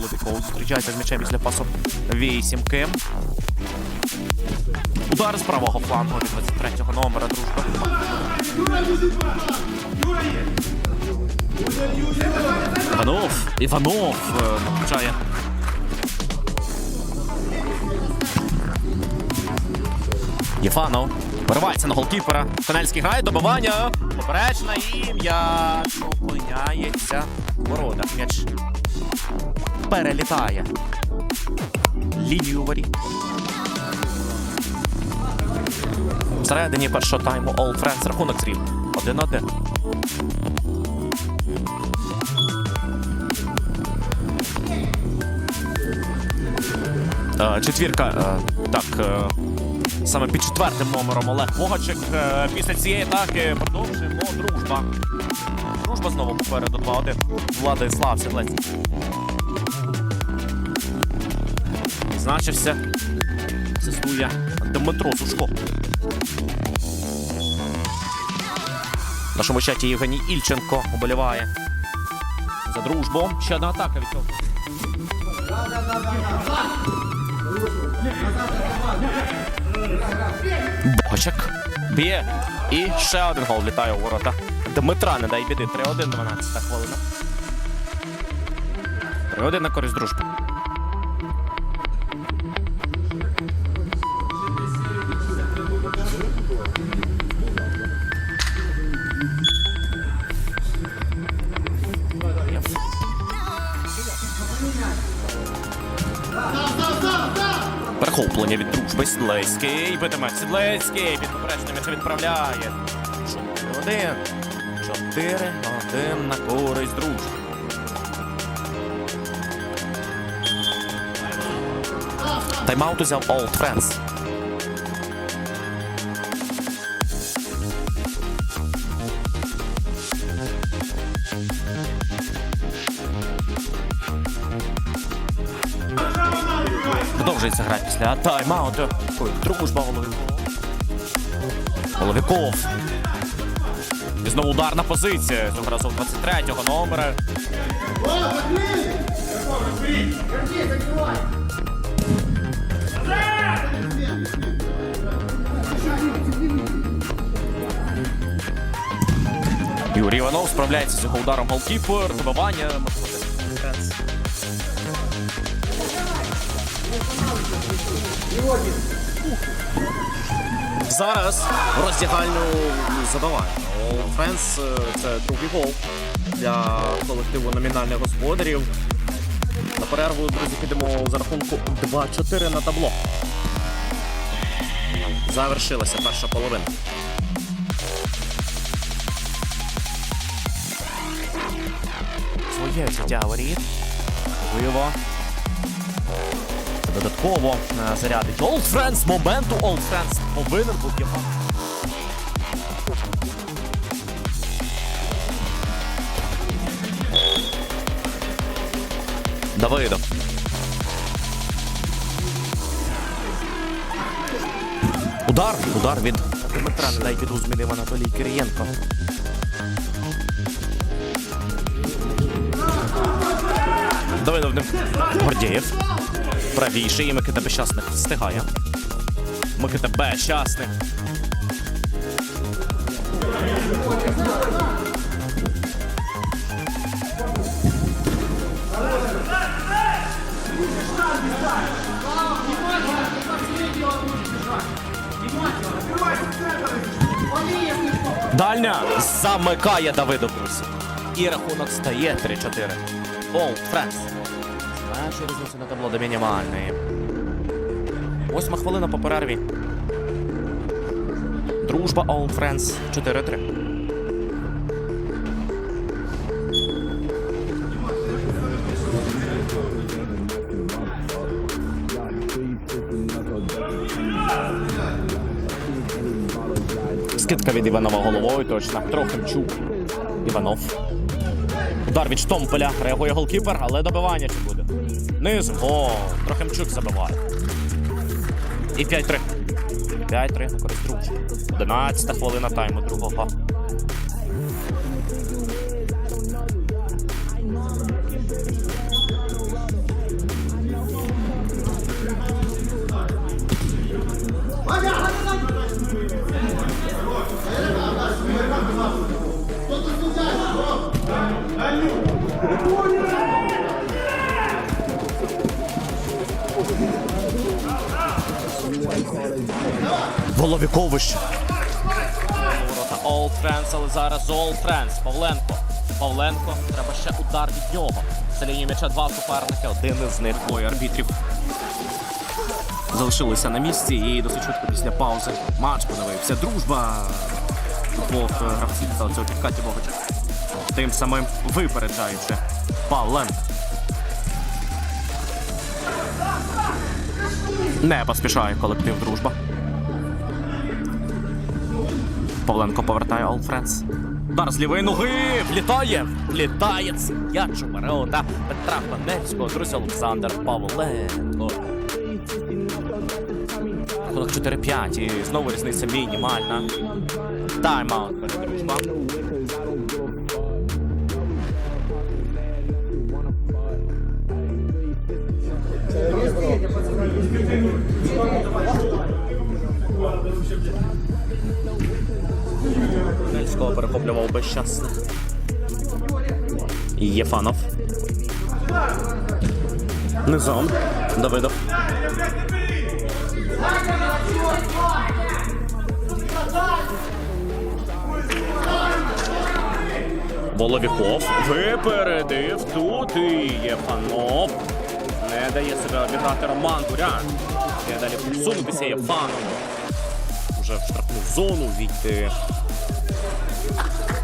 І в голові Коул зустрічається з м'ячем після пасу вісімки. Удар з правого флангу від 23-го номера дружба. Іванов. Іванов е, навчає. Єфанов. Виривається на голкіпера. Канельський грає, добивання. Поперечна і м'яч опиняється в воротах. М'яч перелітає. Лінію воріт. Всередині першого тайму Old Friends рахунок зрів. 1-1. Е, Четвірка. е, Так. е, Саме під четвертим номером Олег Вогачик. Після цієї атаки продовжуємо дружба. Дружба знову попереду 2-1. Владислав Сідлець. Значився. Асистує Дмитро Сушко. В нашому чаті Євгеній Ільченко оболіває за дружбу. Ще одна атака від цього. Бочак. Б'є. І ще один гол влітає у ворота. Дмитра не дай біди. 3-1, 12 хвилина. 3-1 на користь дружби. Перехоплення від дружби Сідлецький. Битиме Сідлецький. Під поперечним м'яча відправляє. 4-1. 4-1 на користь дружби. Тайм-аут узяв Old Friends. Продовжується гра після тайм-ауту. Ой, Дружба Головіков. Головіков. І знову ударна позиція. Цього разу 23-го номера. Юрій Іванов справляється з його ударом голкіпер. Добивання. Зараз роздягальну забиває. Френс це другий гол для колективу номінальних господарів. На перерву, друзі, підемо за рахунку 2-4 на табло. Завершилася перша половина. Своє життя воріт. Можливо. Додатково е, зарядить Old Friends. Моменту Old Friends повинен був його. Давидов. Удар, удар від Дмитра не дай змінив Анатолій Кирієнко. Давидов ним. Гордєєв. Правіше і Микита Бещасник встигає. Микита Бещасник. Дальня замикає Давиду Брусів. І рахунок стає 3-4. Олд Френс. Зменшує різницю на табло до мінімальної. Восьма хвилина по перерві. Дружба Old Friends 4-3. Скидка від Іванова головою точно. Трохимчук. Іванов. Удар від Штомпеля. Реагує голкіпер, але добивання чи буде. Низ. Гол. Трохимчук забиває. І 5-3. 5-3 на користь дружки. 11 хвилина тайму другого. Воловікович. All Friends, але зараз All Friends. Павленко. Павленко. Треба ще удар від нього. Це лінії м'яча два суперники. Один із них двоє арбітрів. Залишилися на місці і досить швидко після паузи матч подивився. Дружба двох е, гравців та цього підкаті Богача. Тим самим випереджаючи Павленко. Не поспішає колектив дружба. Павленко повертає All Friends. Удар з лівої ноги влітає, влітає м'яч у Петра Панецького, друзі Олександр Павленко. Рахунок 4-5 і знову різниця мінімальна. Тайм-аут перед. Перехоплював безщасний. Єфанов. Низом. Давидов. Воловіков випередив тут і Єфанов. Не дає себе обіграти Роман Бурян. Я далі просунутися Єфанов. Уже в штрафну зону війти. Thank you.